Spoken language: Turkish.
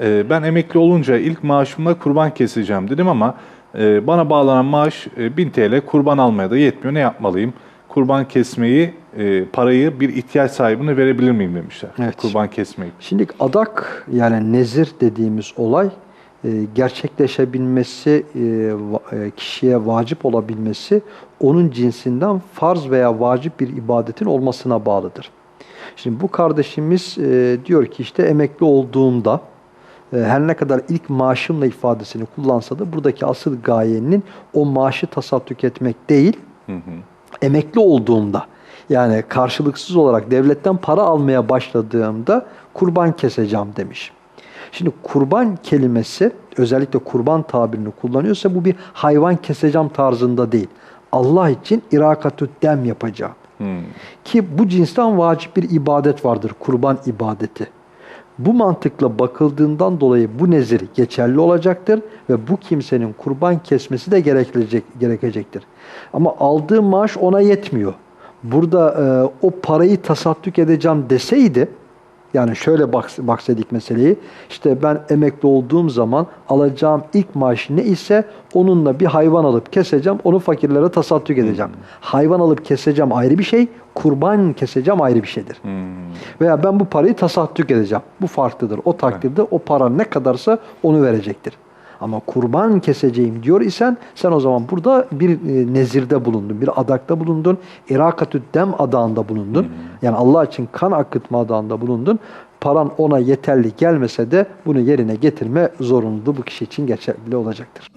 Ee, ben emekli olunca ilk maaşımla kurban keseceğim dedim ama e, bana bağlanan maaş e, 1000 TL kurban almaya da yetmiyor. Ne yapmalıyım? Kurban kesmeyi, e, parayı bir ihtiyaç sahibine verebilir miyim demişler. Evet. Kurban kesmeyi. Şimdi adak yani nezir dediğimiz olay gerçekleşebilmesi, kişiye vacip olabilmesi onun cinsinden farz veya vacip bir ibadetin olmasına bağlıdır. Şimdi bu kardeşimiz e, diyor ki işte emekli olduğumda e, her ne kadar ilk maaşımla ifadesini kullansa da buradaki asıl gayenin o maaşı tasadduk etmek değil, Hı hı. emekli olduğumda yani karşılıksız olarak devletten para almaya başladığımda kurban keseceğim demiş. Şimdi kurban kelimesi özellikle kurban tabirini kullanıyorsa bu bir hayvan keseceğim tarzında değil. Allah için irakatü dem yapacağım. Ki bu cinsten vacip bir ibadet vardır, kurban ibadeti. Bu mantıkla bakıldığından dolayı bu nezir geçerli olacaktır ve bu kimsenin kurban kesmesi de gerekecek, gerekecektir. Ama aldığı maaş ona yetmiyor. Burada e, o parayı tasadduk edeceğim deseydi, yani şöyle baksaydık meseleyi, işte ben emekli olduğum zaman alacağım ilk maaş ne ise onunla bir hayvan alıp keseceğim, onu fakirlere tasadduk edeceğim. Hayvan alıp keseceğim ayrı bir şey, kurban keseceğim ayrı bir şeydir. Hmm. Veya ben bu parayı tasadduk edeceğim. Bu farklıdır. O takdirde o para ne kadarsa onu verecektir. Ama kurban keseceğim diyor isen sen o zaman burada bir e, nezirde bulundun, bir adakta bulundun, irakatü dem adağında bulundun. Yani Allah için kan akıtma adağında bulundun. Paran ona yeterli gelmese de bunu yerine getirme zorunluluğu bu kişi için geçerli olacaktır.